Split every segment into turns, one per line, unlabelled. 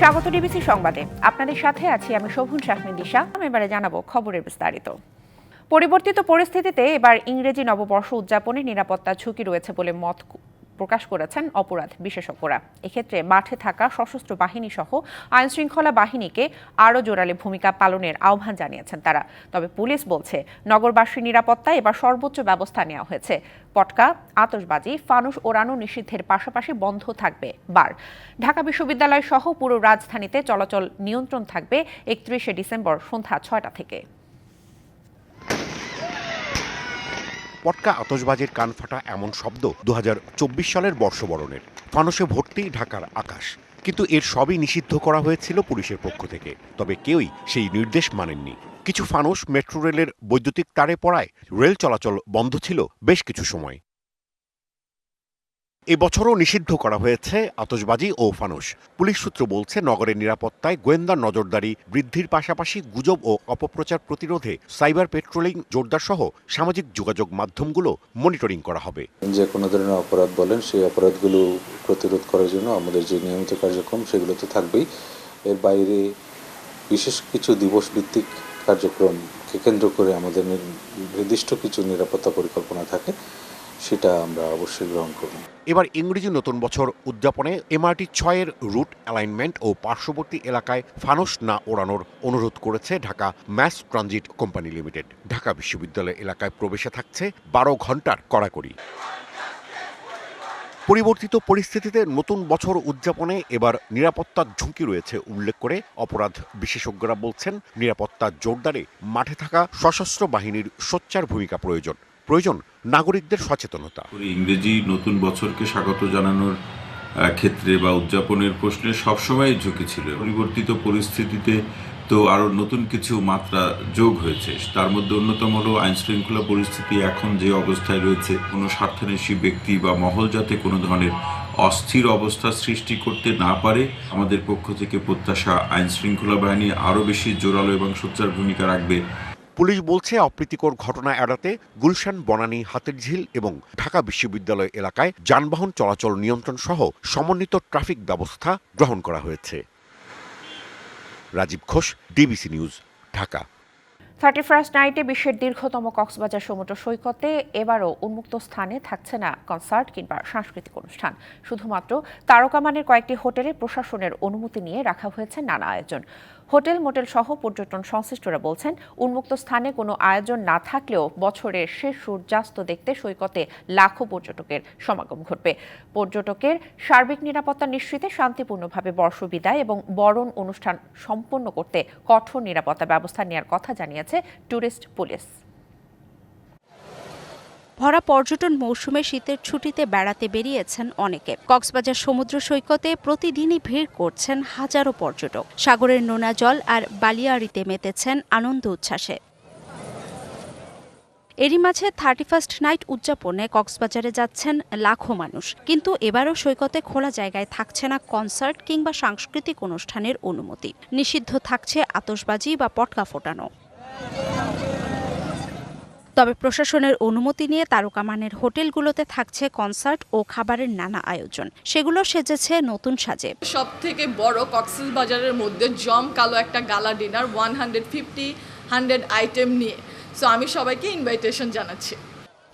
স্বাগত ডিবিসি সংবাদে। আপনাদের সাথে আছি আমি শোভন শাহমিন দিশা। আমি এবারে জানাব খবরের বিস্তারিত। পরিবর্তিত পরিস্থিতিতে এবার ইংরেজি নববর্ষ উদযাপনে নিরাপত্তা ঝুঁকি রয়েছে বলে মত প্রকাশ করেছেন অপরাধ বিশেষজ্ঞরা। এক্ষেত্রে মাঠে থাকা সশস্ত্র বাহিনী সহ আইনশৃঙ্খলা বাহিনীকে আরও জোরালে ভূমিকা পালনের আহ্বান জানিয়েছেন তারা। তবে পুলিশ বলছে, নগরবাসীর নিরাপত্তায় এবার সর্বোচ্চ ব্যবস্থা নেওয়া হয়েছে। পটকা আতসবাজি ফানুস ওড়ানো নিষিদ্ধের পাশাপাশি বন্ধ থাকবে বার। ঢাকা বিশ্ববিদ্যালয় সহ পুরো রাজধানীতে চলাচল নিয়ন্ত্রণ থাকবে একত্রিশে ডিসেম্বর সন্ধ্যা ছয়টা থেকে।
পটকা আতসবাজির কান ফাটা এমন শব্দ দু হাজার চব্বিশ সালের বর্ষবরণের। ফানসে ভর্তি ঢাকার আকাশ। কিন্তু এর সবই নিষিদ্ধ করা হয়েছিল পুলিশের পক্ষ থেকে। তবে কেউই সেই নির্দেশ মানেননি। কিছু ফানুস মেট্রো রেলের বৈদ্যুতিক তারে পড়ায় রেল চলাচল বন্ধ ছিল বেশ কিছু সময়। এবছরও নিষিদ্ধ করা হয়েছে আতসবাজি ও ফানুস পুলিশ সূত্র বলছে, নগরের নিরাপত্তায় গোয়েন্দা নজরদারি বৃদ্ধির পাশাপাশি গুজব ও অপপ্রচার প্রতিরোধে সাইবার পেট্রোলিং জোরদার সহ সামাজিক যোগাযোগ মাধ্যমগুলো মনিটরিং করা হবে।
যে কোনো ধরনের অপরাধ বলেন, সেই অপরাধগুলো প্রতিরোধ করার জন্য আমাদের যে নিয়মিত কার্যক্রম, সেগুলো তো থাকবেই। এর বাইরে বিশেষ কিছু দিবস ভিত্তিক কার্যক্রমকে কেন্দ্র করে আমাদের নির্দিষ্ট কিছু নিরাপত্তা পরিকল্পনা থাকে। সেটা আমরা অবশ্যই গ্রহণ করব।
এবার ইংরেজি নতুন বছর উদযাপনে এমআরটি ছয়ের রুট অ্যালাইনমেন্ট ও পার্শ্ববর্তী এলাকায় ফানস না ওড়ানোর অনুরোধ করেছে Dhaka mass transit company limited. Dhaka বিশ্ববিদ্যালয় এলাকায় প্রবেশে থাকছে বারো ঘণ্টার কড়াকড়ি। পরিবর্তিত পরিস্থিতিতে নতুন বছর উদযাপনে এবার নিরাপত্তার ঝুঁকি রয়েছে উল্লেখ করে অপরাধ বিশেষজ্ঞরা বলছেন নিরাপত্তা জোরদারে মাঠে থাকা সশস্ত্র বাহিনীর সোচ্চার ভূমিকা প্রয়োজন। প্রয়োজন নাগরিকদের সচেতনতা।
ইংরেজি নতুন বছরকে স্বাগত জানানোর ক্ষেত্রে বা উদযাপনের প্রশ্নে সবসময় ঝুঁকি ছিল। পরিবর্তিত পরিস্থিতিতে তো আরও নতুন কিছু মাত্রা যোগ হয়েছে। তার মধ্যে অন্যতম হলো আইন শৃঙ্খলা পরিস্থিতি এখন যে অবস্থায় রয়েছে, কোনো স্বার্থান্বেষী ব্যক্তি বা মহল যাতে কোনো ধরনের অস্থির অবস্থা সৃষ্টি করতে না পারে, আমাদের পক্ষ থেকে প্রত্যাশা আইন শৃঙ্খলা বাহিনী আরও বেশি জোরালো এবং সোচ্চার ভূমিকা রাখবে
পুলিশ বলছে, অপ্রীতিকর ঘটনা এড়াতে গুলশান, বনানী, হাতিরঝিল এবং ঢাকা বিশ্ববিদ্যালয় এলাকায় যানবাহন চলাচল নিয়ন্ত্রণ সহ সমন্বিত ট্রাফিক ব্যবস্থা গ্রহণ করা হয়েছে। Rajib Ghosh, DBC news, Dhaka.
Thirty first নাইটে বিশ্বের দীর্ঘতম কক্সবাজার সমুদ্র সৈকতে এবারও উন্মুক্ত স্থানে থাকছে না কনসার্ট কিংবা সাংস্কৃতিক অনুষ্ঠান। শুধুমাত্র তারকামানের কয়েকটি হোটেলে প্রশাসনের অনুমতি নিয়ে রাখা হয়েছে নানা আয়োজন। হোটেল, মোটেল সহ পর্যটন সংশ্লিষ্টরা বলছেন, উন্মুক্ত স্থানে কোনো আয়োজন না থাকলেও বছরের শেষ সূর্যাস্ত দেখতে সৈকতে লাখো পর্যটকের সমাগম ঘটবে। পর্যটকের সার্বিক নিরাপত্তা নিশ্চিতে শান্তিপূর্ণভাবে বর্ষবিদায় এবং বরণ অনুষ্ঠান সম্পন্ন করতে কঠোর নিরাপত্তা ব্যবস্থা নেওয়ার কথা জানিয়েছে ট্যুরিস্ট পুলিশ।
ভরা পর্যটন মৌসুমে শীতের ছুটিতে বেড়াতে বেরিয়েছেন অনেকে। কক্সবাজার সমুদ্র সৈকতে প্রতিদিনই ভিড় করছেন হাজারো পর্যটক। সাগরের নোনা জল আর বালিয়াড়িতে মেতেছেন আনন্দ উচ্ছ্বাসে। এরই মাঝে থার্টি ফার্স্ট নাইট উদযাপনে কক্সবাজারে যাচ্ছেন লাখো মানুষ। কিন্তু এবারও সৈকতে খোলা জায়গায় থাকছে না কনসার্ট কিংবা সাংস্কৃতিক অনুষ্ঠানের অনুমতি। নিষিদ্ধ থাকছে আতশবাজি বা পটকা ফোটানো। তবে প্রশাসনের অনুমতি নিয়ে তারকামানের হোটেলগুলোতে থাকছে কনসার্ট ও খাবারের নানা আয়োজন। সেগুলো সেজেছে নতুন সাজে।
সব থেকে বড় কক্সেস বাজারের মধ্যে জম কালো একটা gala dinner one hundred fifty hundred item নিয়ে। সো আমি সবাইকে ইনভাইটেশন জানাচ্ছি।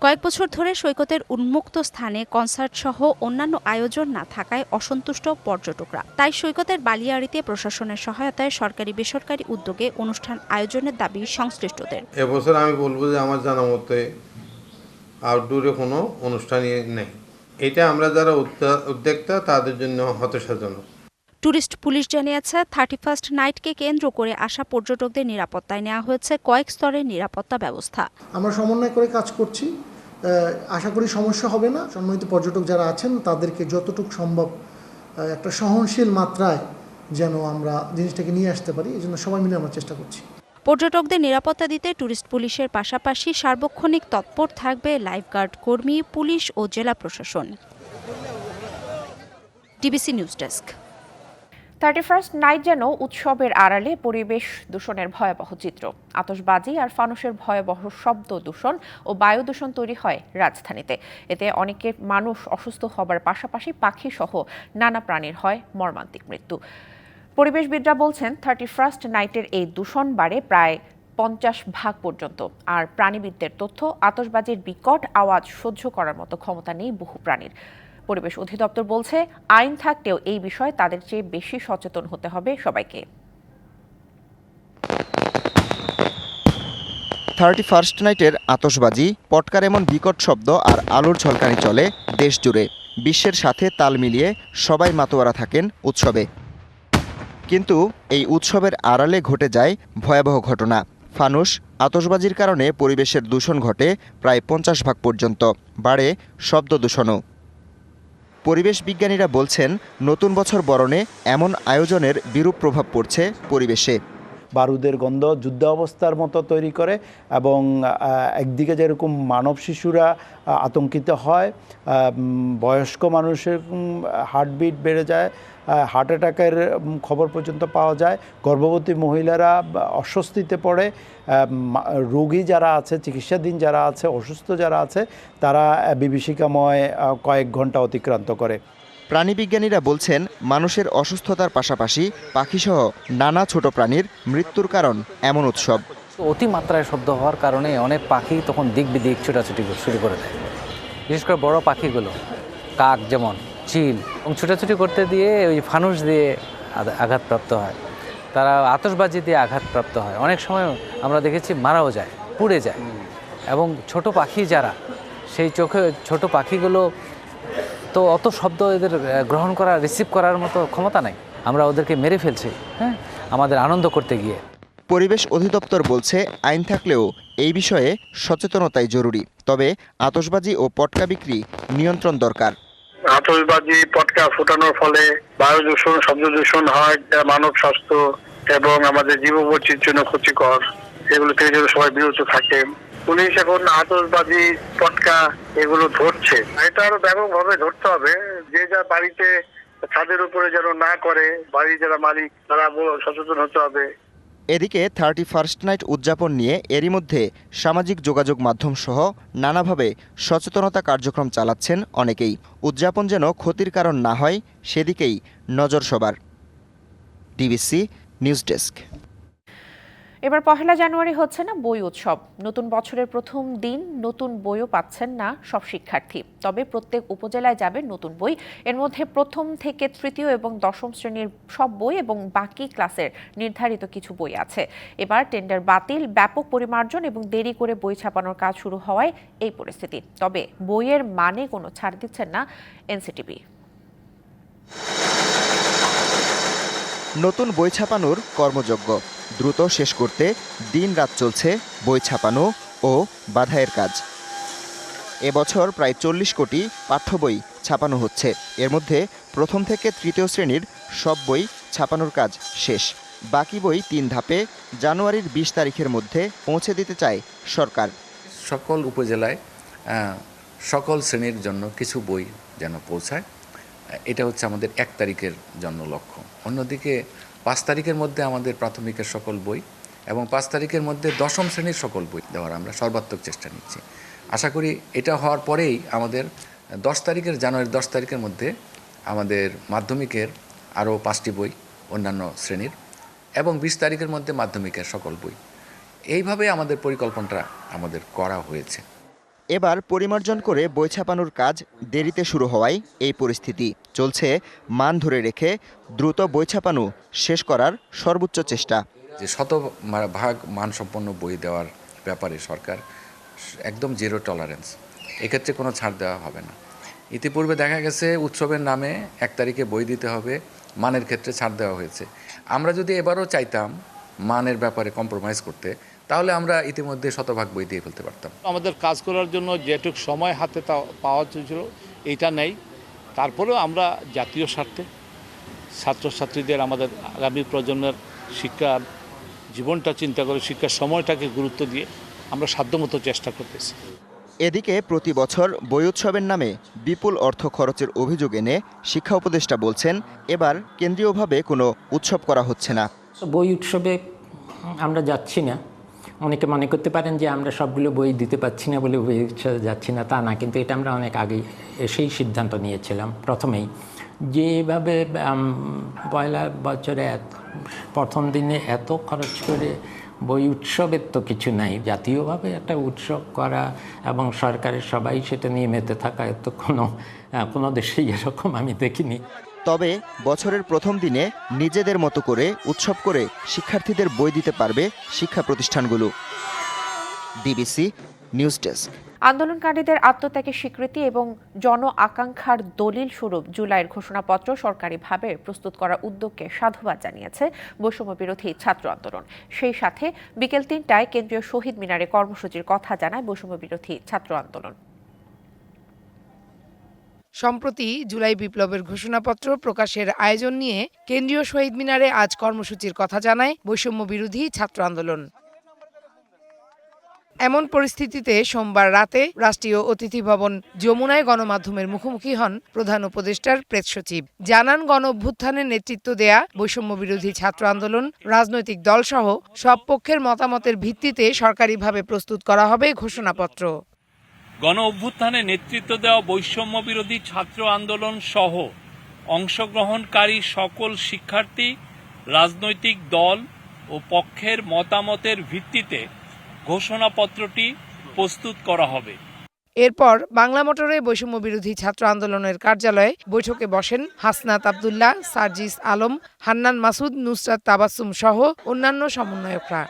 কয়েক বছর ধরে সৈকতের উন্মুক্ত স্থানে কনসার্ট সহ অন্যান্য আয়োজন না থাকায় অসন্তুষ্ট পর্যটকরা। তাই সৈকতের বালিয়াড়িতে প্রশাসনের সহায়তায় সরকারি বেসরকারি উদ্যোগে অনুষ্ঠান আয়োজনের দাবি সংশ্লিষ্টদের।
এবছর আমি বলব যে আমার জানা মতে আউটডোরে কোনো অনুষ্ঠানই নেই। এটা আমরা যারা উদ্যা- উদ্যোক্তা, তাদের জন্য হতাশাজনক।
ট্যুরিস্ট পুলিশ জানিয়েছে থার্টি ফার্স্ট নাইটকে কেন্দ্র করে আসা পর্যটকদের নিরাপত্তায় নেওয়া হয়েছে কয়েক স্তরের নিরাপত্তা ব্যবস্থা।
আমরা সমন্বয় করে কাজ করছি। আশা করি সমস্যা হবে না। সম্মানিত পর্যটক যারা আছেন তাদেরকে যতটুকু সম্ভব একটা সহনশীল মাত্রায় যেন আমরা জিনিসটাকে নিয়ে আসতে পারি এই জন্য সবাই মিলে আমরা চেষ্টা করছি।
পর্যটকদের নিরাপত্তা দিতে ট্যুরিস্ট পুলিশের পাশাপাশি সার্বক্ষণিক তৎপর থাকবে লাইফগার্ড কর্মী পুলিশ ও জেলা প্রশাসন। DBC news desk.
Thirty first night যেন উৎসবের আড়ালে পরিবেশ দূষণের ভয়াবহ চিত্র। আতশবাজি আর ফানুসের ভয়াবহ শব্দ দূষণ ও বায়ু দূষণ তৈরি হয় রাজধানীতে। এতে অনেকের মানুষ অসুস্থ হবার পাশাপাশি পাখি সহ নানা প্রাণীর হয় মর্মান্তিক মৃত্যু। পরিবেশবিদরা বলছেন, থার্টি ফার্স্ট নাইটের এই দূষণ বাড়ে প্রায় পঞ্চাশ ভাগ পর্যন্ত। আর প্রাণীবিদদের তথ্য, আতশবাজির বিকট আওয়াজ সহ্য করার মতো ক্ষমতা নেই বহু প্রাণীর। পরিবেশ অধিদপ্তর বলছে, আইন থাকলেও এই বিষয়ে তাদের চেয়ে বেশি সচেতন হতে হবে সবাইকে।
থার্টি ফার্স্ট নাইটের আতসবাজি পটকার এমন বিকট শব্দ আর আলোর ঝলকানি চলে দেশ জুড়ে বিশ্বের সাথে তাল মিলিয়ে সবাই মাতোয়ারা থাকেন উৎসবে। কিন্তু এই উৎসবের আড়ালে ঘটে যায় ভয়াবহ ঘটনা। ফানুস আতসবাজির কারণে পরিবেশের দূষণ ঘটে প্রায় পঞ্চাশ ভাগ পর্যন্ত। বাড়ে শব্দ দূষণও পরিবেশ বিজ্ঞানীরা বলছেন নতুন বছর বরণে এমন আয়োজনের বিরূপ প্রভাব পড়ছে পরিবেশে।
বারুদের গন্ধ যুদ্ধ অবস্থার মতো তৈরি করে এবং একদিকে যেরকম মানব শিশুরা আতঙ্কিত হয় বয়স্ক মানুষের হার্টবিট বেড়ে যায় হার্ট অ্যাটাকের খবর পর্যন্ত পাওয়া যায়, গর্ভবতী মহিলারা অস্বস্তিতে পড়ে রোগী যারা আছে, চিকিৎসাধীন যারা আছে, অসুস্থ যারা আছে, তারা বিভীষিকাময় কয়েক ঘণ্টা অতিক্রান্ত করে।
প্রাণীবিজ্ঞানীরা বলছেন, মানুষের অসুস্থতার পাশাপাশি পাখিসহ নানা ছোট প্রাণীর মৃত্যুর কারণ এমন উৎসব।
অতিমাত্রায় শব্দ হওয়ার কারণে অনেক পাখি তখন দিক বিদিক ছোটাছুটি শুরু করে দেয়। বিশেষ করে বড় পাখিগুলো, কাক যেমন, চিল, এবং ছোটাছুটি করতে দিয়ে ওই ফানুস দিয়ে আঘা- আঘাতপ্রাপ্ত হয়। তারা আতসবাজি দিয়ে আঘাতপ্রাপ্ত হয়। অনেক সময় আমরা দেখেছি মারাও যায়, পুড়ে যায়। এবং ছোট পাখি যারা, সেই চোখে ছোট পাখিগুলো তো অত শব্দ এদের গ্রহণ করা রিসিভ করার মতো ক্ষমতা নাই। আমরা ওদেরকে মেরে ফেলছি হ্যাঁ? আমাদের আনন্দ করতে গিয়ে।
পরিবেশ অধিদপ্তর বলছে আইন থাকলেও এই বিষয়ে সচেতনতাই জরুরি। তবে আতশবাজি ও পটকা বিক্রি নিয়ন্ত্রণ দরকার।
আতশবাজি পটকা ফুটানোর ফলে বায়ু দূষণ শব্দ দূষণ হয় যা মানব স্বাস্থ্য এবং আমাদের জীববৈচিত্র্যের জন্য ক্ষতিকর। এগুলো থেকে যেন সবাই বিরত থাকে পুলিশ এখন আতশবাজি, পটকা এগুলো ধরছে। এটা আরও ব্যাপকভাবে ধরতে হবে। যে যা বাড়িতে ছাদের উপরে যেন না করে, বাড়ির যারা মালিক, তারা সচেতন হতে হবে।
এদিকে থার্টি ফার্স্ট নাইট উদযাপন নিয়ে এরই মধ্যে সামাজিক যোগাযোগ মাধ্যম সহ নানাভাবে সচেতনতা কার্যক্রম চালাচ্ছেন অনেকেই। উদযাপন যেন ক্ষতির কারণ না হয়, সেদিকেই নজর সবার। DBC news desk.
এবার পহেলা জানুয়ারি হচ্ছে না বই উৎসব। নতুন বছরের প্রথম দিন নতুন বইও পাচ্ছেন না সব শিক্ষার্থী। তবে প্রত্যেক উপজেলায় যাবে নতুন বই। এর মধ্যে প্রথম থেকে তৃতীয় এবং দশম শ্রেণির সব বই এবং বাকি ক্লাসের নির্ধারিত কিছু বই আছে। এবার টেন্ডার বাতিল, ব্যাপক পরিমার্জন এবং দেরি করে বই ছাপানোর কাজ শুরু হওয়ায় এই পরিস্থিতি। তবে বইয়ের মানে কোনো ছাড় দিচ্ছেন না এনসিটিভি।
নতুন বই ছাপানোর কর্মযজ্ঞ। দ্রুত শেষ করতে দিন রাত চলছে বই ছাপানো ও বাধাইয়ের কাজ। এবছর প্রায় চল্লিশ কোটি পাঠ্য বই ছাপানো হচ্ছে। এর মধ্যে প্রথম থেকে তৃতীয় শ্রেণির সব বই ছাপানোর কাজ শেষ। বাকি বই তিন ধাপে জানুয়ারির বিশ তারিখের মধ্যে পৌঁছে দিতে চায় সরকার।
সকল উপজেলায় সকল শ্রেণির জন্য কিছু বই যেন পৌঁছায়। এটা হচ্ছে আমাদের এক তারিখের জন্য লক্ষ্য। অন্যদিকে পাঁচ তারিখের মধ্যে আমাদের প্রাথমিকের সকল বই এবং পাঁচ তারিখের মধ্যে দশম শ্রেণির সকল বই দেওয়ার আমরা সর্বাত্মক চেষ্টা নিচ্ছি। আশা করি এটা হওয়ার পরেই আমাদের দশ তারিখের, জানুয়ারির দশ তারিখের মধ্যে আমাদের মাধ্যমিকের আরও পাঁচটি বই অন্যান্য শ্রেণির এবং বিশ তারিখের মধ্যে মাধ্যমিকের সকল বই। এইভাবে আমাদের পরিকল্পনাটা আমাদের করা হয়েছে।
এবার পরিমার্জন করে বই ছাপানোর কাজ দেরিতে শুরু হওয়ায় এই পরিস্থিতি। চলছে মান ধরে রেখে দ্রুত বই ছাপানো শেষ করার সর্বোচ্চ চেষ্টা।
যে শত ভাগ মানসম্পন্ন বই দেওয়ার ব্যাপারে সরকার একদম জিরো টলারেন্স এক্ষেত্রে কোনো ছাড় দেওয়া হবে না। ইতিপূর্বে দেখা গেছে উৎসবের নামে এক তারিখে বই দিতে হবে, মানের ক্ষেত্রে ছাড় দেওয়া হয়েছে। আমরা যদি এবারও চাইতাম মানের ব্যাপারে কম্প্রোমাইজ করতে তাহলে আমরা ইতিমধ্যে শতভাগ বই দিয়ে ফেলতে পারতাম।
আমাদের কাজ করার জন্য যেটুক সময় হাতে তা পাওয়া ছিল এইটা নেই। তারপরেও আমরা জাতীয় স্বার্থে ছাত্রছাত্রীদের আমাদের আগামী প্রজন্মের শিক্ষার জীবনটা চিন্তা করে শিক্ষার সময়টাকে গুরুত্ব দিয়ে আমরা সাধ্যমতো চেষ্টা করতেছি।
এদিকে প্রতি বছর বই উৎসবের নামে বিপুল অর্থ খরচের অভিযোগ এনে শিক্ষা উপদেষ্টা বলছেন এবার কেন্দ্রীয়ভাবে কোনো উৎসব করা হচ্ছে না।
বই উৎসবে আমরা যাচ্ছি না। অনেকে মনে করতে পারেন যে আমরা সবগুলো বই দিতে পারছি না বলে বই যাচ্ছি না, তা না, কিন্তু এটা আমরা অনেক আগেই এসেই সিদ্ধান্ত নিয়েছিলাম প্রথমেই। যেভাবে পয়লা বছরে প্রথম দিনে এত খরচ করে বই উৎসবের তো কিছু নাই, জাতীয়ভাবে একটা উৎসব করা এবং সরকারের সবাই সেটা নিয়ে মেতে থাকা এত কোনো কোনো দেশেই এরকম আমি দেখিনি।
তবে বছরের প্রথম দিনে নিজেদের মতো করে উৎসব করে শিক্ষার্থীদের বই দিতে পারবে শিক্ষা প্রতিষ্ঠানগুলো। ডিবিসি নিউজ ডেস্ক
আন্দোলনকারীদের আত্মত্যাগের স্বীকৃতি এবং জন আকাঙ্ক্ষার দলিল স্বরূপ জুলাইয়ের ঘোষণাপত্র সরকারিভাবে প্রস্তুত করার উদ্যোগকে সাধুবাদ জানিয়েছে বৈষম্য বিরোধী ছাত্র আন্দোলন। সেই সাথে বিকেল তিনটায় কেন্দ্রীয় শহীদ মিনারে কর্মসূচির কথা জানায় বৈষম্য বিরোধী ছাত্র আন্দোলন।
সম্প্রতি জুলাই বিপ্লবের ঘোষণাপত্র প্রকাশের আয়োজন নিয়ে কেন্দ্রীয় শহীদ মিনারে আজ কর্মসূচির কথা জানায় বৈষম্য বিরোধী ছাত্র আন্দোলন। এমন পরিস্থিতিতে সোমবার রাতে রাষ্ট্রীয় অতিথি ভবন যমুনায় গণমাধ্যমের মুখোমুখি হন প্রধান উপদেষ্টার প্রেস সচিব। জানান গণ অভ্যুত্থানের নেতৃত্ব দেয়া বৈষম্য বিরোধী ছাত্র আন্দোলন, রাজনৈতিক দলসহ সব পক্ষের মতামতের ভিত্তিতে সরকারিভাবে প্রস্তুত করা হবে ঘোষণাপত্র।
গণ অভ্যুত্থানে নেতৃত্ব দেওয়া বৈষম্য বিরোধী ছাত্র আন্দোলন সহ অংশগ্রহণকারী সকল শিক্ষার্থী, রাজনৈতিক দল ও পক্ষের মতামতের ভিত্তিতে ঘোষণাপত্রটি প্রস্তুত করা হবে।
এরপর বাংলা মোটরে বৈষম্য বিরোধী ছাত্র আন্দোলনের কার্যালয়ে বৈঠকে বসেন হাসনাত আবদুল্লাহ, সার্জিস আলম, হান্নান মাসুদ, নুসরাত তাবাসুম সহ অন্যান্য সমন্বয়করা।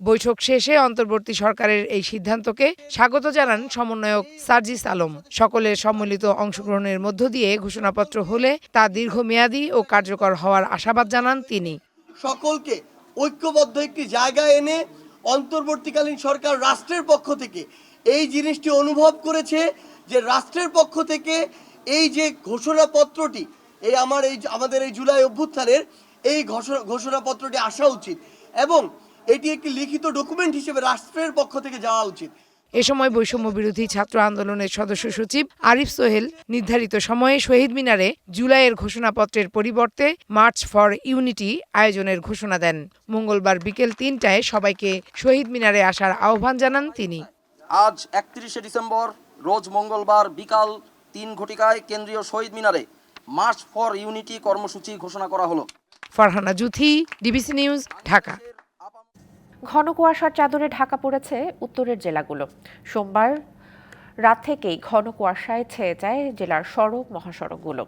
বৈঠক শেষে অন্তর্বর্তী সরকারের এই সিদ্ধান্তকে স্বাগত জানান সমন্বয়ক সার্জিস আলম। সকলের সম্মিলিত অংশগ্রহণের মধ্য দিয়ে ঘোষণাপত্র হলে তা দীর্ঘমেয়াদী ও কার্যকর হওয়ার আশাবাদ জানান তিনি।
সকলকে ঐক্যবদ্ধ একটি জায়গায় এনে অন্তর্বর্তীকালীন সরকার রাষ্ট্রের পক্ষ থেকে এই জিনিসটি অনুভব করেছে যে রাষ্ট্রের পক্ষ থেকে এই যে ঘোষণাপত্রটি, এই আমার এই আমাদের এই জুলাই অভ্যুত্থানের এই ঘোষণা, ঘোষণাপত্রটি আসা উচিত এবং এটি একটি লিখিত ডকুমেন্ট হিসেবে রাষ্ট্রের পক্ষ থেকে যাওয়া উচিত।
এ সময় বৈষম্য বিরোধী ছাত্র আন্দোলনের সদস্য সচিব আরিফ সোহেল নির্ধারিত সময়ে শহীদ মিনারে জুলাইয়ের ঘোষণাপত্রের পরিবর্তে মার্চ ফর ইউনিটি আয়োজনের ঘোষণা দেন। মঙ্গলবার বিকেল তিনটায় সবাইকে শহীদ মিনারে আসার আহ্বান জানান তিনি।
আজ একত্রিশে ডিসেম্বর রোজ মঙ্গলবার বিকাল তিন ঘটিকায় কেন্দ্রীয় শহীদ মিনারে মার্চ ফর ইউনিটি কর্মসূচি ঘোষণা করা হলো।
Farhana Juthi DBC news Dhaka.
ঘন কুয়াশার চাদরে ঢাকা পড়েছে উত্তরের জেলাগুলো। সোমবার রাত থেকেই ঘন কুয়াশায় ছেয়ে যায় জেলার সড়ক মহাসড়কগুলো।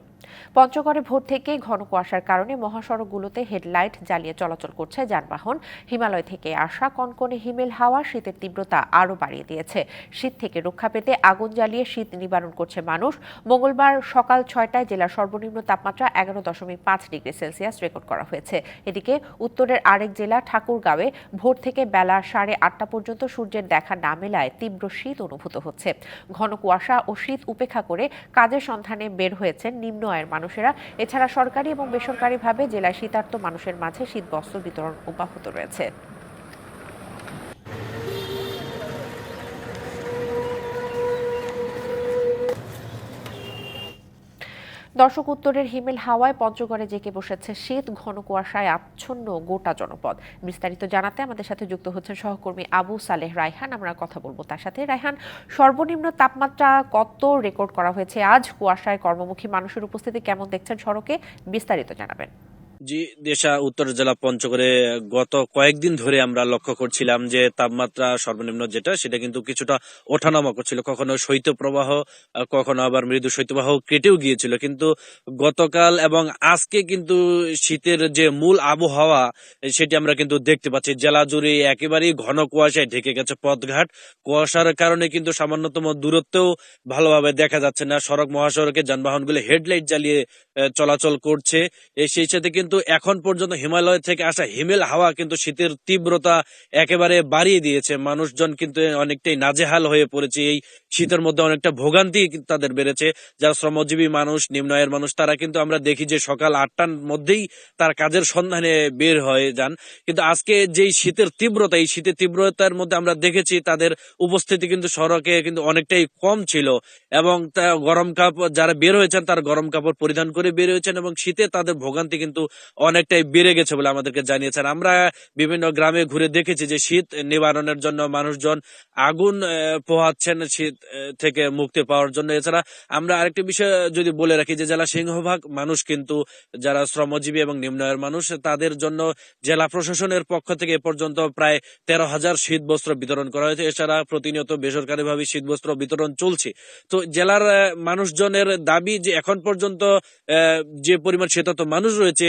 পঞ্চগড়ে ভোর থেকে ঘন কুয়াশার কারণে মহাসড়কগুলোতে হেডলাইট জ্বালিয়ে চলাচল করছে যানবাহন। হিমালয় থেকে আসা কনকনে হিমেল হাওয়া শীতের তীব্রতা আরও বাড়িয়ে দিয়েছে। শীত থেকে রক্ষা পেতে আগুন জ্বালিয়ে শীত নিবারণ করছে মানুষ। মঙ্গলবার সকাল ছয়টায় জেলার সর্বনিম্ন তাপমাত্রা এগারো দশমিক পাঁচ ডিগ্রি সেলসিয়াস রেকর্ড করা হয়েছে। এদিকে উত্তরের আরেক জেলা ঠাকুরগাঁওয়ে ভোর থেকে বেলা সাড়ে আটটা পর্যন্ত সূর্যের দেখা না মেলায় তীব্র শীত অনুভূত হচ্ছে। ঘন কুয়াশা ও শীত উপেক্ষা করে কাজের সন্ধানে বের হয়েছেন নিম্ন আয়ের মানুষেরা। এছাড়া সরকারি এবং বেসরকারিভাবে জেলায় শীতার্থ মানুষের মাঝে শীতবস্ত্র বিতরণ অব্যাহত রয়েছে। দর্শক, উত্তরের হিমেল হাওয়ায় পঞ্চগড়ে জেঁকে বসেছে শীত, ঘন কুয়াশায় আচ্ছন্ন গোটা জনপদ। বিস্তারিত জানাতে আমাদের সাথে যুক্ত হচ্ছেন সহকর্মী আবু সালেহ রায়হান। আমরা কথা বলব তার সাথে। রায়হান, সর্বনিম্ন তাপমাত্রা কত রেকর্ড করা হয়েছে? আজ কুয়াশায় কর্মমুখী মানুষের উপস্থিতি কেমন দেখছেন সড়কে? বিস্তারিত জানাবেন।
জি, দেশা, উত্তর জেলা পঞ্চগড়ে গত কয়েকদিন ধরে আমরা লক্ষ্য করছিলাম যে তাপমাত্রা সর্বনিম্ন যেটা, সেটা কিন্তু কিছুটা ওঠানামা করছিল। কখনো শৈত্যপ্রবাহ কখনো আবার মৃদু শৈত্যপ্রবাহ কেটেও গিয়েছিল। কিন্তু গতকাল এবং আজকে কিন্তু শীতের যে মূল আবহাওয়া, সেটি আমরা কিন্তু দেখতে পাচ্ছি। জেলা জুড়ে একেবারেই ঘন কুয়াশায় ঢেকে গেছে পথঘাট। কুয়াশার কারণে কিন্তু সামান্যতম দূরত্বেও ভালোভাবে দেখা যাচ্ছে না। সড়ক মহাসড়কে যানবাহনগুলো হেডলাইট জ্বালিয়ে চলাচল করছে। সেই সাথে কিন্তু এখন পর্যন্ত হিমালয় থেকে আসা হিমেল হাওয়া কিন্তু শীতের তীব্রতা একেবারে বাড়িয়ে দিয়েছে। মানুষজন কিন্তু অনেকটাই নাজেহাল হয়ে পড়েছে। এই শীতের মধ্যে অনেকটা ভোগান্তি তাদের বেড়েছে। যারা শ্রমজীবী মানুষ নিম্ন আয়ের মানুষ, তারা কিন্তু আমরা দেখি যে সকাল আটটার মধ্যেই তার কাজের সন্ধানে বের হয়ে যান। কিন্তু আজকে যেই শীতের তীব্রতা, এই শীতের তীব্রতার মধ্যে আমরা দেখেছি তাদের উপস্থিতি কিন্তু সড়কে কিন্তু অনেকটাই কম ছিল এবং গরম কাপড় যারা বের হয়েছেন তার গরম কাপড় পরিধান করে বের হয়েছেন এবং শীতে তাদের ভোগান্তি কিন্তু অনেকটাই বেড়ে গেছে বলে আমাদেরকে জানিয়েছেন। আমরা বিভিন্ন গ্রামে ঘুরে দেখেছি যে শীত নিবারণের জন্য মানুষজন আগুন পোহাচ্ছেন শীত থেকে মুক্তি পাওয়ার জন্য। এছাড়া আমরা আরেকটি বিষয় যদি বলে রাখি যে জেলা সিংহভাগ মানুষ কিন্তু যারা শ্রমজীবী এবং নিম্ন আয়ের মানুষ, তাদের জন্য জেলা প্রশাসনের পক্ষ থেকে এ পর্যন্ত প্রায় তেরো হাজার শীত বস্ত্র বিতরণ করা হয়েছে। এছাড়া প্রতিনিয়ত বেসরকারিভাবে শীত বস্ত্র বিতরণ চলছে। তো জেলার মানুষজনের দাবি যে এখন পর্যন্ত যে পরিমাণ শীতার্ত মানুষ রয়েছে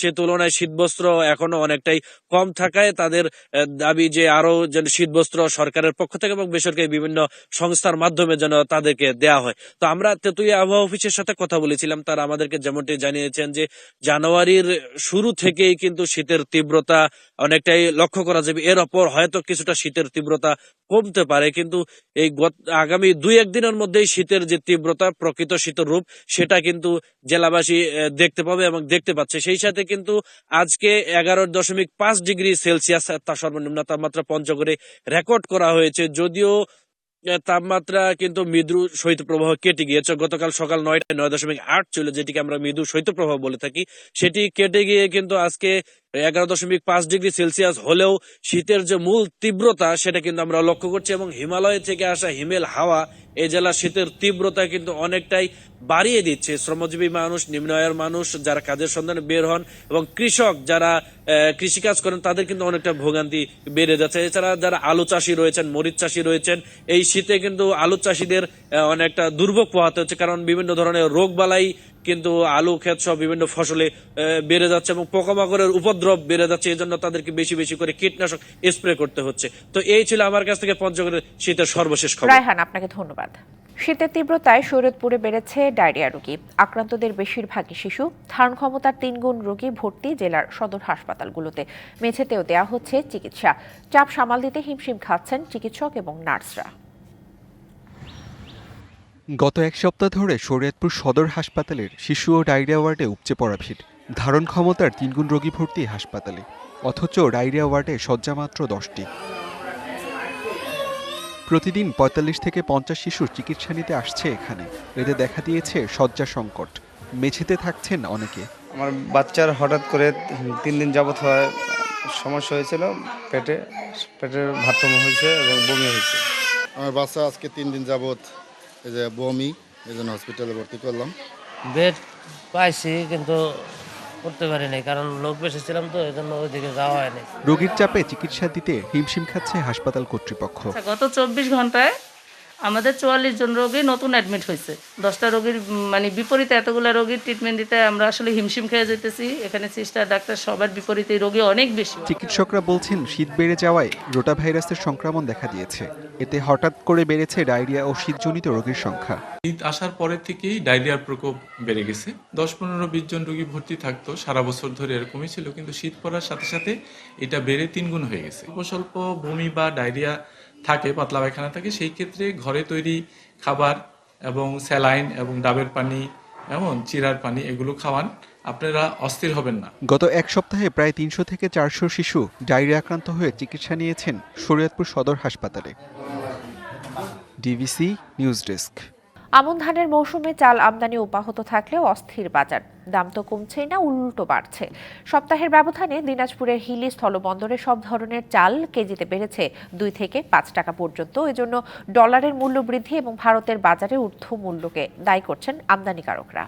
সে তুলনায় শীতবস্ত্র এখনও অনেকটাই কম থাকায় তাদের দাবি যে আরও যেন শীতবস্ত্র সরকারের পক্ষ থেকে এবং বেসরকারি বিভিন্ন সংস্থার মাধ্যমে যেন তাদেরকে দেওয়া হয়। তো আমরা তেতুলিয়া আবহাওয়া অফিসের সাথে কথা বলেছিলাম, তারা আমাদেরকে যেমনটি জানিয়েছেন যে জানুয়ারির শুরু থেকেই কিন্তু শীতের তীব্রতা অনেকটাই লক্ষ্য করা যাবে। এর অপর হয়তো কিছুটা শীতের তীব্রতা কমতে পারে, কিন্তু এই আগামী দুই একদিনের মধ্যেই শীতের যে তীব্রতা, প্রকৃত শীতের রূপ, সেটা কিন্তু জেলাবাসী দেখতে পাবে এবং দেখতে পাচ্ছে। সেই সাথে কিন্তু আজকে এগারো দশমিক পাঁচ ডিগ্রি সেলসিয়াস তার সর্বনিম্ন তাপমাত্রা পঞ্চগড়ে রেকর্ড করা হয়েছে। যদিও তাপমাত্রা কিন্তু মৃদু শৈত্যপ্রবাহ কেটে গিয়েছে। গতকাল সকাল নয়টায় নয় দশমিক আট ছিল যেটিকে আমরা মৃদু শৈত্যপ্রবাহ বলে থাকি, সেটি কেটে গিয়ে কিন্তু আজকে এগারো দশমিক পাঁচ ডিগ্রি সেলসিয়াস হলেও শীতের যে মূল তীব্রতা, সেটা কিন্তু আমরা লক্ষ্য করছি এবং হিমালয় থেকে আসা হিমেল হাওয়া এই জেলার শীতের তীব্রতা কিন্তু অনেকটাই বাড়িয়ে দিচ্ছে। শ্রমজীবী মানুষ নিম্ন আয়ের মানুষ যারা কাজের সন্ধানে বের হন এবং কৃষক যারা কৃষিকাজ করেন, তাদের কিন্তু অনেকটা ভোগান্তি বেড়ে যাচ্ছে। এছাড়া যারা আলু চাষি রয়েছেন, মরিচ চাষি রয়েছেন, এই শীতে কিন্তু আলু চাষিদের অনেকটা দুর্ভোগ পোহাতে হচ্ছে কারণ বিভিন্ন ধরনের রোগ বালাই কিন্তু আলু, ক্ষেত সহ বিভিন্ন ফসলে বেড়ে যাচ্ছে এবং পোকামাকড়ের উপদ্রব বেড়ে যাচ্ছে। এই জন্য তাদেরকে বেশি বেশি করে কীটনাশক স্প্রে করতে হচ্ছে। তো এই ছিল আমার কাছ থেকে পঞ্চগড়ের শীতের সর্বশেষ খবর।
রায়হান, আপনাকে ধন্যবাদ। শীতের তীব্রতায় শরীয়তপুরে বেড়েছে ডায়রিয়া রোগী। আক্রান্তদের বেশিরভাগই শিশু। ধারণ ক্ষমতার তিন গুণ রোগী ভর্তি জেলার সদর হাসপাতালগুলোতে। মেঝেতেও দেয়া হচ্ছে চিকিৎসা। চাপ সামাল দিতে হিমশিম খাচ্ছেন চিকিৎসক এবং নার্সরা।
গত এক সপ্তাহ ধরে শরীয়তপুর সদর হাসপাতালের শিশু ও ডায়রিয়া ওয়ার্ডে উপচে পড়া ভিড়। ধারণ ক্ষমতার তিনগুণ রোগী ভর্তি হাসপাতালে। অথচ ডায়রিয়া ওয়ার্ডে শয্যা মাত্র দশটি। প্রতিদিন পঁয়তাল্লিশ থেকে পঞ্চাশ শিশুর চিকিৎসা নিতে আসছে এখানে। এতে দেখা দিয়েছে শয্যা সংকট। মেঝেতে থাকছেন অনেকে।
আমার বাচ্চার হঠাৎ করে তিন দিন যাবৎ হয় সমস্যা হয়েছিল পেটে পেটের ভারসাম্য হয়েছে এবং বমি হয়েছে।
আমার বাচ্চা আজকে তিন দিন যাবৎ এই যে বমি এই জন্য হসপিটালে ভর্তি করলাম।
বেড পাইছি কিন্তু করতে পারিনি কারণ লোক বেশি ছিলাম তো এই জন্য ওইদিকে যাওয়া হয়নি।
রোগীর চাপে চিকিৎসা দিতে হিমশিম খাচ্ছে হাসপাতাল কর্তৃপক্ষ।
আচ্ছা, গত চব্বিশ ঘন্টায় আমাদের চুয়াল্লিশ জন রোগী নতুন অ্যাডমিট হয়েছে। দশটা রোগীর মানে বিপরীতে এতগুলো রোগীর ট্রিটমেন্ট দিতে আমরা আসলে হিমশিম খেয়ে যেতেছি। এখানে সিস্টার ডাক্তার সবার বিপরীতে রোগী অনেক বেশি
চিকিৎসকরা বলছেন শীত বেড়ে যাওয়ায় রোটা ভাইরাসের সংক্রমণ দেখা দিয়েছে। এতে হঠাৎ করে বেড়েছে ডায়রিয়া ও শীতজনিত রোগীর সংখ্যা।
শীত আসার পরের থেকেই ডায়রিয়ার প্রকোপ বেড়ে গেছে। দশ পনেরো বিশ জন রোগী ভর্তি থাকতো। সারা বছর ধরে এরকমই ছিল কিন্তু শীত পড়ার সাথে সাথে এটা বেড়ে তিন গুণ হয়ে গেছে। অল্প স্বল্প বমি বা ডায়রিয়া থাকে, পাতলা পায়খানা থাকে, সেই ক্ষেত্রে ঘরে তৈরি খাবার এবং স্যালাইন এবং ডাবের পানি, এমন চিরার পানি, এগুলো খাওয়ান আপনারা অস্থির হবেন না।
গত এক সপ্তাহে প্রায় তিনশো থেকে চারশো শিশু ডায়রিয়া আক্রান্ত হয়ে চিকিৎসা নিয়েছেন শরীয়তপুর সদর হাসপাতালে। DBC news desk.
আমন ধানের মৌসুমে চাল আমদানি অব্যাহত থাকলেও অস্থির বাজার। দাম তো কমছেই না, উল্টো বাড়ছে। সপ্তাহের ব্যবধানে দিনাজপুরের হিলি স্থলবন্দরে সব ধরনের চাল কেজিতে বেড়েছে দুই থেকে পাঁচ টাকা পর্যন্ত। এজন্য ডলারের মূল্য বৃদ্ধি এবং ভারতের বাজারে ঊর্ধ্ব মূল্যকে দায়ী করছেন আমদানিকারকরা।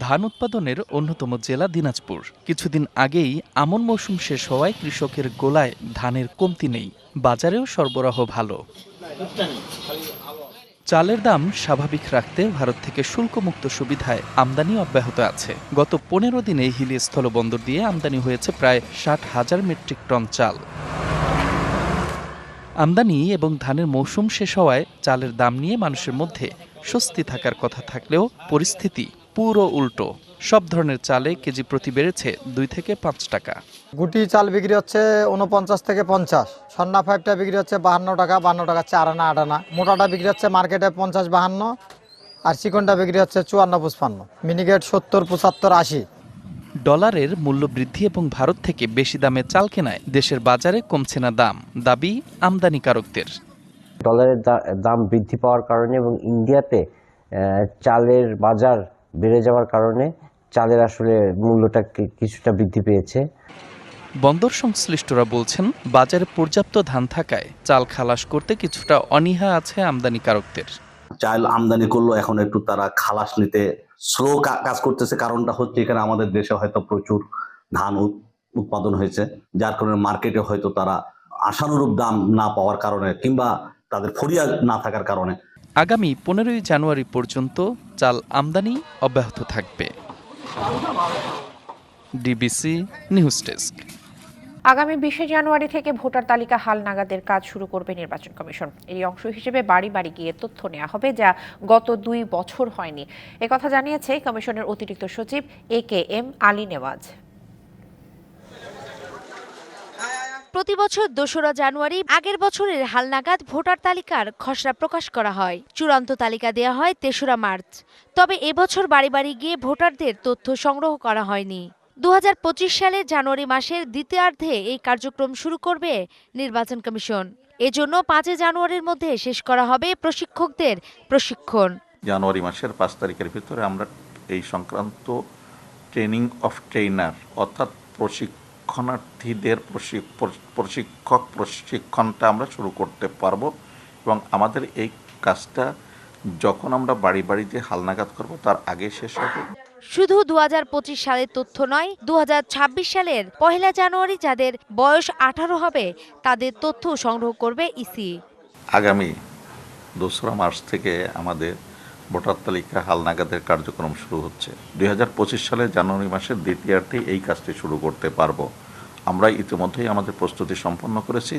ধান উৎপাদনের অন্যতম জেলা দিনাজপুর। কিছুদিন আগেই আমন মৌসুম শেষ হওয়ায় কৃষকের গোলায় ধানের কমতি নেই। বাজারেও সরবরাহ ভালো। চালের দাম স্বাভাবিক রাখতে ভারত থেকে শুল্কমুক্ত সুবিধায় আমদানি অব্যাহত আছে। গত পনেরো দিনে হিলি স্থলবন্দর দিয়ে আমদানি হয়েছে প্রায় ষাট হাজার মেট্রিক টন চাল। আমদানি এবং ধানের মৌসুম শেষ হওয়ায় চালের দাম নিয়ে মানুষের মধ্যে স্বস্তি থাকার কথা থাকলেও পরিস্থিতি পুরো উল্টো। সব ধরনের চালে কেজি প্রতি বেড়েছে দুই থেকে পাঁচ টাকা।
গুটি চাল বিক্রি হচ্ছে উনপঞ্চাশ থেকে পঞ্চাশ সন্না ফাইভটা বিক্রি হচ্ছে বাহান্ন টাকা বাহান্ন টাকা চার আনা আট আনা। মোটাটা বিক্রি হচ্ছে মার্কেটে পঞ্চাশ বাহান্ন আর চিকনটা বিক্রি হচ্ছে চুয়ান্ন পঁচপান্ন। মিনিকেট সত্তর পঁচাত্তর আশি।
ডলারের মূল্য বৃদ্ধি এবং ভারত থেকে বেশি দামে চাল কেনায় দেশের বাজারে কমছে না দাম দাবি আমদানিকারকদের।
ডলারের দা- দাম বৃদ্ধি পাওয়ার কারণে এবং ইন্ডিয়াতে চালের বাজার বেড়ে যাওয়ার কারণে চালের আসলে মূল্যটা কিছুটা বৃদ্ধি পেয়েছে।
বন্দর সংশ্লিষ্টরা বলছেন বাজারে পর্যাপ্ত ধান থাকায় চাল খালাস করতে কিছুটা অনীহা আছে আমদানিকারকদের।
চাল আমদানি করল এখন একটু তারা খালাস নিতে স্লো কাজ করতেছে। কারণটা হচ্ছে এখানে আমাদের দেশে হয়তো প্রচুর ধান উৎ- উৎপাদন হয়েছে। যার কারণে মার্কেটে হয়তো তারা আশানুরূপ দাম না পাওয়ার কারণে কিংবা তাদের ফরিয়া না থাকার কারণে।
আগামী পনেরোই জানুয়ারি পর্যন্ত চাল আমদানি অব্যাহত থাকবে। DBC news desk.
আগামী বিশে জানুয়ারি থেকে ভোটার তালিকা হালনাগাদের কাজ শুরু করবে নির্বাচন কমিশন। এই অংশ হিসেবে বাড়ি বাড়ি গিয়ে তথ্য নেওয়া হবে যা গত দুই বছর হয়নি। একথা জানিয়েছে কমিশনের অতিরিক্ত সচিব A K M Ali Newaz.
প্রতি বছর দোসরা জানুয়ারি আগের বছরের হালনাগাদ ভোটার তালিকার খসড়া প্রকাশ করা হয়। চূড়ান্ত তালিকা দেওয়া হয় তেসরা মার্চ। তবে এবছর বাড়ি বাড়ি গিয়ে ভোটারদের তথ্য সংগ্রহ করা হয়নি। দু সালের জানুয়ারি মাসের দ্বিতীয়ার্ধে এই কার্যক্রম শুরু করবে নির্বাচন কমিশন। এজন্য পাঁচই জানুয়ারির মধ্যে শেষ করা হবে প্রশিক্ষকদের প্রশিক্ষণ।
জানুয়ারি মাসের পাঁচ তারিখের ভিতরে আমরা এই সংক্রান্ত ট্রেনিং অফ ট্রেনার অর্থাৎ প্রশিক্ষণার্থীদের প্রশিক- প্রশিক্ষক প্রশিক্ষণটা আমরা শুরু করতে পারব এবং আমাদের এই কাজটা যখন আমরা বাড়ি বাড়িতে হালনাগাদ করব তার আগে শেষ হবে।
শুধু দু হাজার পঁচিশ সালের তথ্য নয় দু সালের পহেলা জানুয়ারি যাদের বয়স আঠারো হবে তাদের তথ্য সংগ্রহ করবে ইসি।
আগামী দোসরা মার্চ থেকে আমাদের ভোটার তালিকা হালনাগাদের কার্যক্রম শুরু হচ্ছে। দু হাজার পঁচিশ সালের জানুয়ারি মাসের দ্বিতীয়ার্ধে এই কাজটি শুরু করতে পারব। আমরা ইতিমধ্যেই আমাদের প্রস্তুতি সম্পন্ন করেছি।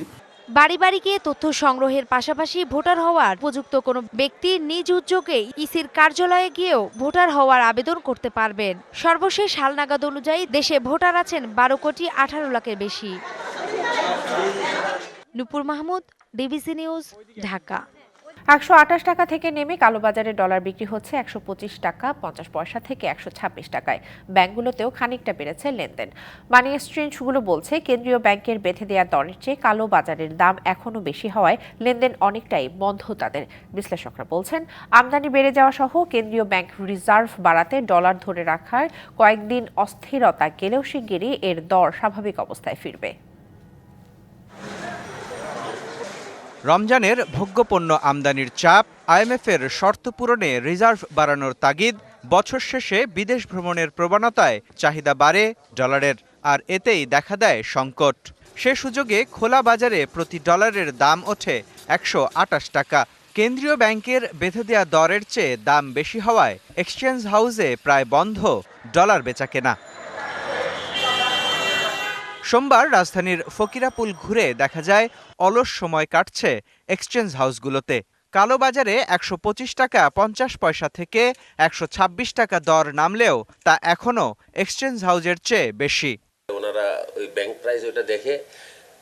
বাড়ি বাড়ি গিয়ে তথ্য সংগ্রহের পাশাপাশি ভোটার হওয়ার উপযুক্ত কোনো ব্যক্তি নিজ উদ্যোগে ইসির কার্যালয়ে গিয়েও ভোটার হওয়ার আবেদন করতে পারবেন। সর্বশেষ হালনাগাদ অনুযায়ী দেশে ভোটার আছেন বারো কোটি আঠারো লাখের বেশি। Nupur Mahmud, DBC news, Dhaka.
একশো আঠাশ টাকা থেকে নেমে কালোবাজারে ডলার বিক্রি হচ্ছে একশো পঁচিশ টাকা, পঞ্চাশ পয়সা থেকে একশো ছাব্বিশ টাকায়। ব্যাংকগুলোতেও খানিকটা বেড়েছে লেনদেন। মানি এক্সচেঞ্জগুলো বলছে, কেন্দ্রীয় ব্যাংকের বেঁধে দেওয়া দরের চেয়ে কালো বাজারের দাম এখনও বেশি হওয়ায় লেনদেন অনেকটাই বন্ধ তাদের বিশ্লেষকরা বলছেন। আমদানি বেড়ে যাওয়া সহ কেন্দ্রীয় ব্যাংক রিজার্ভ বাড়াতে ডলার ধরে রাখার কয়েকদিন অস্থিরতা গেলেও শিগগিরই এর দর স্বাভাবিক অবস্থায় ফিরবে।
রমজানের ভোগ্যপণ্য আমদানির চাপ, আইএমএফের শর্ত পূরণে রিজার্ভ বাড়ানোর তাগিদ, বছর শেষে বিদেশ ভ্রমণের প্রবণতায় চাহিদা বাড়ে ডলারের, আর এতেই দেখা দেয় সংকট। সে সুযোগে খোলা বাজারে প্রতি ডলারের দাম ওঠে একশো আটাশ টাকা। কেন্দ্রীয় ব্যাংকের বেঁধে দেওয়া দরের চেয়ে দাম বেশি হওয়ায় এক্সচেঞ্জ হাউসে প্রায় বন্ধ, ডলার বেচাকেনা। সোমবার রাজধানীর ফকিরাপুল ঘুরে দেখা যায় অলস সময় কাটছে এক্সচেঞ্জ হাউসগুলোতে। কালোবাজারে একশো পঁচিশ টাকা পঞ্চাশ পয়সা থেকে একশো ছাব্বিশ টাকা দর নামলেও তা এখনও এক্সচেঞ্জ হাউসের চেয়ে বেশি।
ওনারা ওই ব্যাংক প্রাইস ওইটা দেখে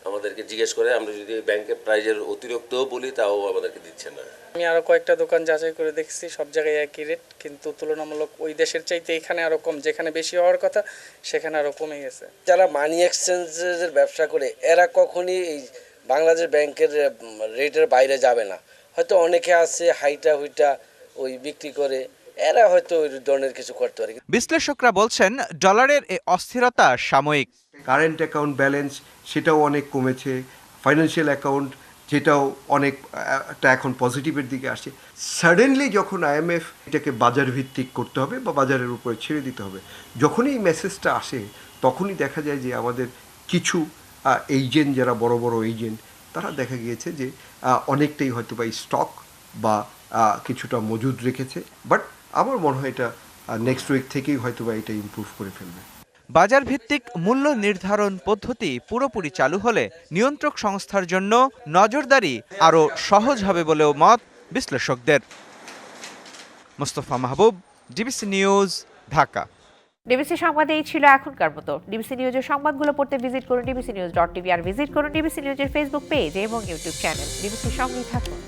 আমাদেরকে জিজ্ঞেস করে আমরা যদি ব্যাংকের প্রাইজের অতিরিক্তও বলি তাও আমাদেরকে দিচ্ছে না।
আমি আরও কয়েকটা দোকান যাচাই করে দেখছি সব জায়গায় একই রেট কিন্তু তুলনামূলক ওই দেশের চাইতে এখানে আরও কম যেখানে বেশি হওয়ার কথা সেখানে আরও কমে গেছে।
যারা মানি এক্সচেঞ্জের ব্যবসা করে এরা কখনই এই বাংলাদেশ ব্যাংকের রেটের বাইরে যাবে না। হয়তো অনেকে আছে হাইটা হুইটা ওই বিক্রি করে এরা হয়তো ওই ধরনের কিছু করতে পারে।
বিশ্লেষকরা বলছেন ডলারের এই অস্থিরতা সাময়িক।
কারেন্ট অ্যাকাউন্ট ব্যালেন্স সেটাও অনেক কমেছে। ফাইন্যান্সিয়াল অ্যাকাউন্ট যেটাও অনেক একটা এখন পজিটিভের দিকে আসছে। সাডেনলি যখন আইএমএফ এটাকে বাজার ভিত্তিক করতে হবে বা বাজারের উপরে ছেড়ে দিতে হবে যখনই এই মেসেজটা আসে তখনই দেখা যায় যে আমাদের কিছু এজেন্ট যারা বড় বড় এজেন্ট তারা দেখা গিয়েছে যে অনেকটাই হয়তো বা স্টক বা কিছুটা মজুদ রেখেছে বাট আমার মনে হয় এটা নেক্সট উইক থেকেই হয়তো বা এটা ইম্প্রুভ করে ফেলবে।
বাজার ভিত্তিক মূল্য নির্ধারণ পদ্ধতি পুরোপুরি চালু হলে নিয়ন্ত্রক সংস্থার জন্য নজরদারি আরও সহজ হবে বলেও মত বিশ্লেষকদের। Mostafa Mahbub DBC news Dhaka.
DBC সংবাদে এই ছিল এখনকার মতো। ডিবিসি নিউজের সংবাদগুলো পড়তে ভিজিট করুন ডিবিসি নিউজ ডট টিভি আর ভিজিট করুন ডিবিসি নিউজের ফেসবুক পেজ এবং ইউটিউব চ্যানেল ডিবিসি সঙ্গেই থাকুন।